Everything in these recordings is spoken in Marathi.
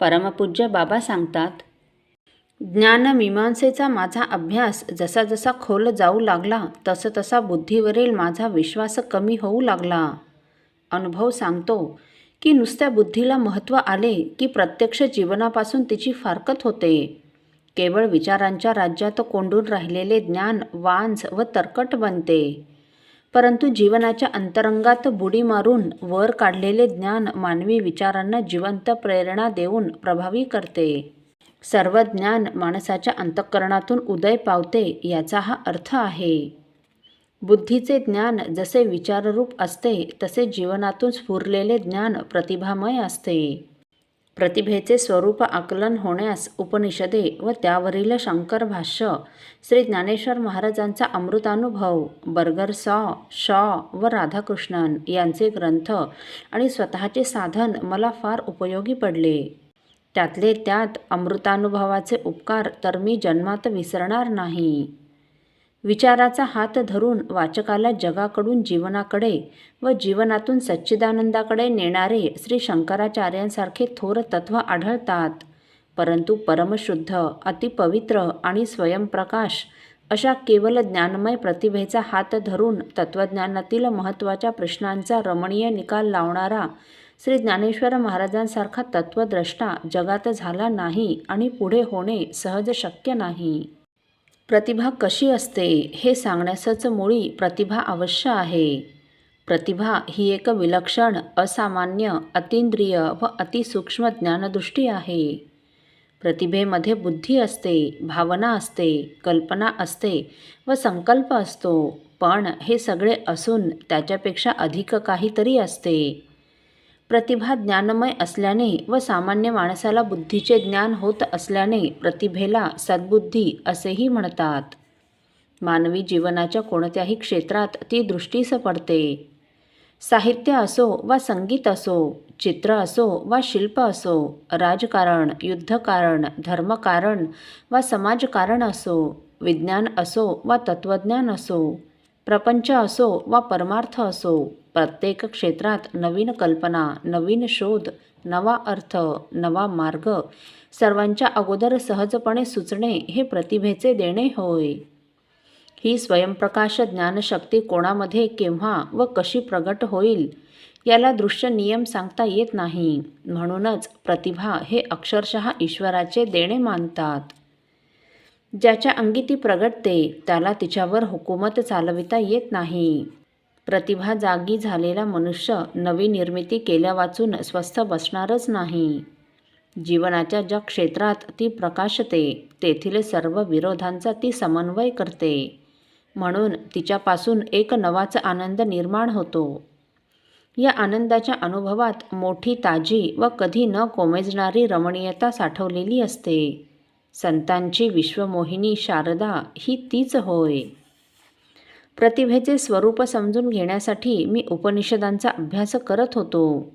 परमपूज्य बाबा सांगतात ज्ञानमीमांसेचा माझा अभ्यास जसा जसा खोल जाऊ लागला तसं तसा बुद्धीवरील माझा विश्वास कमी होऊ लागला. अनुभव सांगतो की नुसत्या बुद्धीला महत्त्व आले की प्रत्यक्ष जीवनापासून तिची फारकत होते. केवळ विचारांच्या राज्यात कोंडून राहिलेले ज्ञान वांझ व तरकट बनते. परंतु जीवनाच्या अंतरंगात बुडी मारून वर काढलेले ज्ञान मानवी विचारांना जिवंत प्रेरणा देऊन प्रभावी करते. सर्व ज्ञान माणसाच्या अंतःकरणातून उदय पावते याचा हा अर्थ आहे. बुद्धीचे ज्ञान जसे विचाररूप असते तसे जीवनातून स्फुरलेले ज्ञान प्रतिभामय असते. प्रतिभेचे स्वरूप आकलन होण्यास उपनिषदे व त्यावरील शंकर भाष्य श्री ज्ञानेश्वर महाराजांचा अमृतानुभव बर्गर सॉ शॉ व राधाकृष्णन यांचे ग्रंथ आणि स्वतःचे साधन मला फार उपयोगी पडले. त्यातले त्यात अमृतानुभवाचे उपकार तर मी जन्मात विसरणार नाही. विचाराचा हात धरून वाचकाला जगाकडून जीवनाकडे व जीवनातून सच्चिदानंदाकडे नेणारे श्री शंकराचार्यांसारखे थोर तत्व आढळतात. परंतु परमशुद्ध अतिपवित्र आणि स्वयंप्रकाश अशा केवल ज्ञानमय प्रतिभेचा हात धरून तत्त्वज्ञानातील महत्त्वाच्या प्रश्नांचा रमणीय निकाल लावणारा श्री ज्ञानेश्वर महाराजांसारखा तत्त्वद्रष्टा जगात झाला नाही आणि पुढे होणे सहज शक्य नाही. प्रतिभा कशी असते हे सांगण्यासच मुळी प्रतिभा अवश्य आहे. प्रतिभा ही एक विलक्षण असामान्य अतिंद्रिय व अतिसूक्ष्म ज्ञानदृष्टी आहे. प्रतिभेमध्ये बुद्धी असते भावना असते कल्पना असते व संकल्प असतो. पण हे सगळे असून त्याच्यापेक्षा अधिक काहीतरी असते. प्रतिभा ज्ञानमय असल्याने व सामान्य माणसाला बुद्धीचे ज्ञान होत असल्याने प्रतिभेला सद्बुद्धी असेही म्हणतात. मानवी जीवनाच्या कोणत्याही क्षेत्रात ती दृष्टीस पडते. साहित्य असो वा संगीत असो चित्र असो वा शिल्प असो राजकारण युद्धकारण धर्मकारण वा समाजकारण असो विज्ञान असो वा तत्त्वज्ञान असो प्रपंच असो वा परमार्थ असो प्रत्येक क्षेत्रात नवीन कल्पना नवीन शोध नवा अर्थ नवा मार्ग सर्वांच्या अगोदर सहजपणे सुचणे हे प्रतिभेचे देणे होय. ही स्वयंप्रकाश ज्ञानशक्ती कोणामध्ये केव्हा व कशी प्रगट होईल याला दृश्य नियम सांगता येत नाही. म्हणूनच प्रतिभा हे अक्षरशः ईश्वराचे देणे मानतात. ज्याच्या अंगी ती प्रगटते त्याला तिच्यावर हुकूमत चालविता येत नाही. प्रतिभा जागी झालेला मनुष्य नवी निर्मिती केल्या वाचून स्वस्थ बसणारच नाही. जीवनाच्या ज्या क्षेत्रात ती प्रकाशते तेथील सर्व विरोधांचा ती समन्वय करते. म्हणून तिच्यापासून एक नवाचा आनंद निर्माण होतो. या आनंदाच्या अनुभवात मोठी ताजी व कधी न कोमेजणारी रमणीयता साठवलेली असते. संतांची विश्वमोहिनी शारदा ही तीच होय. प्रतिभेचे स्वरूप समजून घेण्यासाठी मी उपनिषदांचा अभ्यास करत होतो.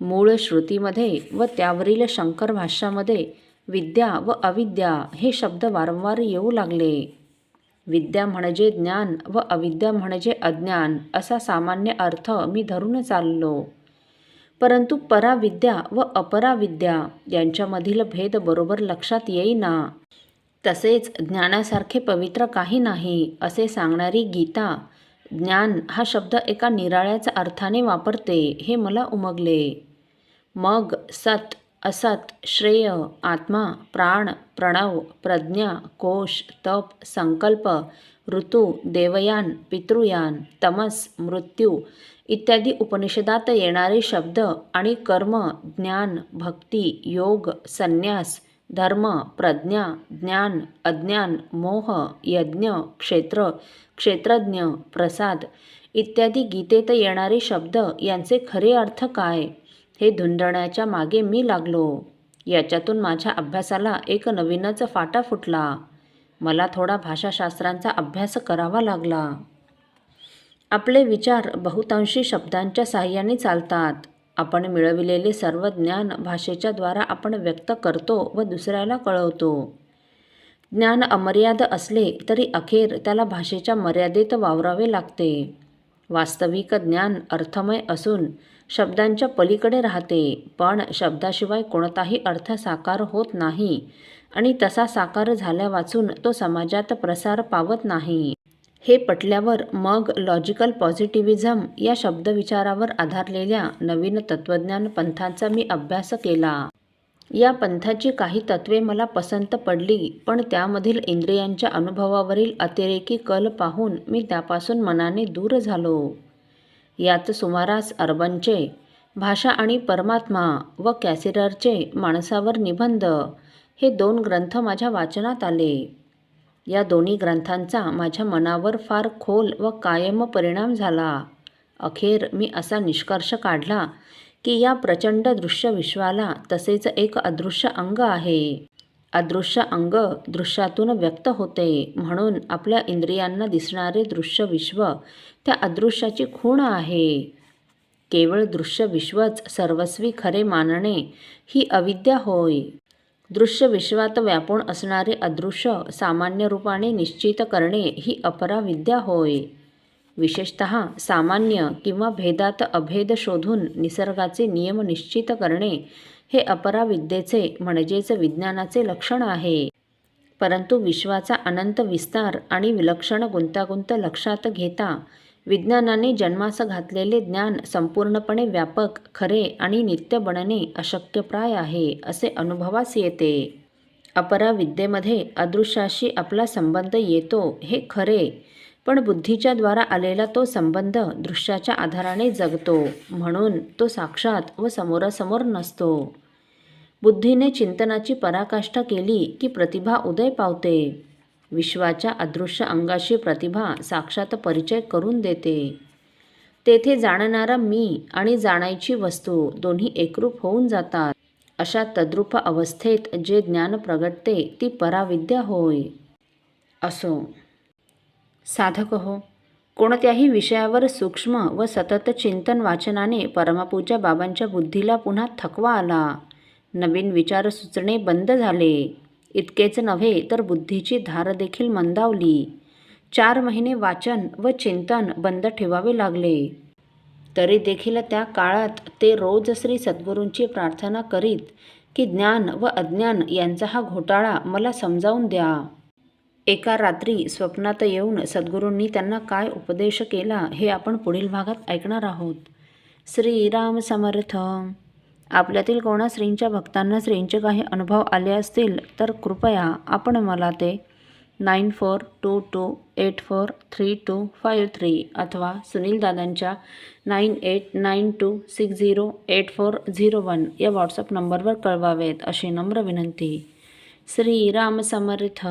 मूळ श्रुतीमध्ये व त्यावरील शंकर भाष्यामध्ये विद्या व अविद्या हे शब्द वारंवार येऊ लागले. विद्या म्हणजे ज्ञान व अविद्या म्हणजे अज्ञान असा सामान्य अर्थ मी धरून चाललो. परंतु पराविद्या व अपराविद्या यांच्यामधील भेद बरोबर लक्षात येईना. तसेच ज्ञानासारखे पवित्र काही नाही असे सांगणारी गीता ज्ञान हा शब्द एका निराळ्याच्या अर्थाने वापरते हे मला उमगले. मग सत असत श्रेय आत्मा प्राण प्रणव प्रज्ञा कोश तप संकल्प ऋतू देवयान पितृयान तमस मृत्यू इत्यादी उपनिषदात येणारे शब्द आणि कर्म ज्ञान भक्ती योग संन्यास धर्म प्रज्ञा ज्ञान अज्ञान मोह यज्ञ क्षेत्र क्षेत्रज्ञ प्रसाद इत्यादी गीतेत येणारे शब्द यांचे खरे अर्थ काय? हे धुंडण्याच्या मागे मी लागलो. याच्यातून माझ्या अभ्यासाला एक नवीनच फाटा फुटला. मला थोडा भाषाशास्त्रांचा अभ्यास करावा लागला. आपले विचार बहुतांशी शब्दांच्या साह्याने चालतात. आपण मिळविलेले सर्व ज्ञान भाषेच्या द्वारा आपण व्यक्त करतो व दुसऱ्याला कळवतो. ज्ञान अमर्याद असले तरी अखेर त्याला भाषेच्या मर्यादेत वावरावे लागते. वास्तविक ज्ञान अर्थमय असून शब्दांच्या पलीकडे राहते पण शब्दाशिवाय कोणताही अर्थ साकार होत नाही. आणि तसा साकार झाल्या वाचून तो समाजात प्रसार पावत नाही. हे पटल्यावर मग लॉजिकल पॉझिटिव्हिझम या शब्दविचारावर आधारलेल्या नवीन तत्त्वज्ञान पंथाचा मी अभ्यास केला. या पंथाची काही तत्त्वे मला पसंत पडली पण त्यामधील इंद्रियांच्या अनुभवावरील अतिरेकी कल पाहून मी त्यापासून मनाने दूर झालो. यात सुमारास अर्बनचे भाषा आणि परमात्मा व कॅसिररचे माणसावर निबंध हे दोन ग्रंथ माझ्या वाचनात आले. या दोन्ही ग्रंथांचा माझ्या मनावर फार खोल व कायम परिणाम झाला. अखेर मी असा निष्कर्ष काढला की या प्रचंड दृश्य विश्वाला तसेच एक अदृश्य अंग आहे. अदृश्य अंग दृश्यातून व्यक्त होते. म्हणून आपल्या इंद्रियांना दिसणारे दृश्य विश्व त्या अदृश्याची खूण आहे. केवळ दृश्य विश्वच सर्वस्वी खरे मानणे ही अविद्या होय. दृश्य विश्वात व्यापून असणारे अदृश्य सामान्य रूपाने निश्चित करणे ही अपरा विद्या होय. विशेषत सामान्य किंवा भेदात अभेद शोधून निसर्गाचे नियम निश्चित करणे हे अपरा विद्येचे म्हणजेच विज्ञानाचे लक्षण आहे. परंतु विश्वाचा अनंत विस्तार आणि विलक्षण गुंतागुंत लक्षात घेता विज्ञानाने जन्मास घातलेले ज्ञान संपूर्णपणे व्यापक खरे आणि नित्य बनणे अशक्यप्राय आहे असे अनुभवास येते. अपरा विद्येमध्ये अदृश्याशी आपला संबंध येतो हे खरे पण बुद्धीच्या द्वारा आलेला तो संबंध दृश्याच्या आधाराने जगतो म्हणून तो साक्षात व समोरासमोर नसतो. बुद्धीने चिंतनाची पराकाष्ठा केली की प्रतिभा उदय पावते. विश्वाच्या अदृश्य अंगाशी प्रतिभा साक्षात परिचय करून देते. तेथे जाणणारा मी आणि जाणायची वस्तू दोन्ही एकरूप होऊन जातात. अशा तद्रूप अवस्थेत जे ज्ञान प्रगटते ती पराविद्या होय. असो. साधक हो. कोणत्याही विषयावर सूक्ष्म व सतत चिंतन वाचनाने परमपूज्य बाबांच्या बुद्धीला पुन्हा थकवा आला. नवीन विचार सुचणे बंद झाले. इतकेच नव्हे तर बुद्धीची धार देखील मंदावली. चार महिने वाचन व चिंतन बंद ठेवावे लागले. तरी देखील त्या काळात ते रोज श्री सद्गुरूंची प्रार्थना करीत की ज्ञान व अज्ञान यांचा हा घोटाळा मला समजावून द्या. एका रात्री स्वप्नात येऊन सद्गुरूंनी त्यांना काय उपदेश केला हे आपण पुढील भागात ऐकणार आहोत. श्रीराम समर्थ. आपल्यातील कोणा श्रींच्या भक्तांना श्रींचे काही अनुभव आले असतील तर कृपया आपण मला ते nine four two two eight four three two five three अथवा सुनील दादांच्या nine eight nine two six zero eight four zero one या व्हॉट्सअप नंबरवर कळवावेत अशी नम्र विनंती. श्रीराम समर्थ.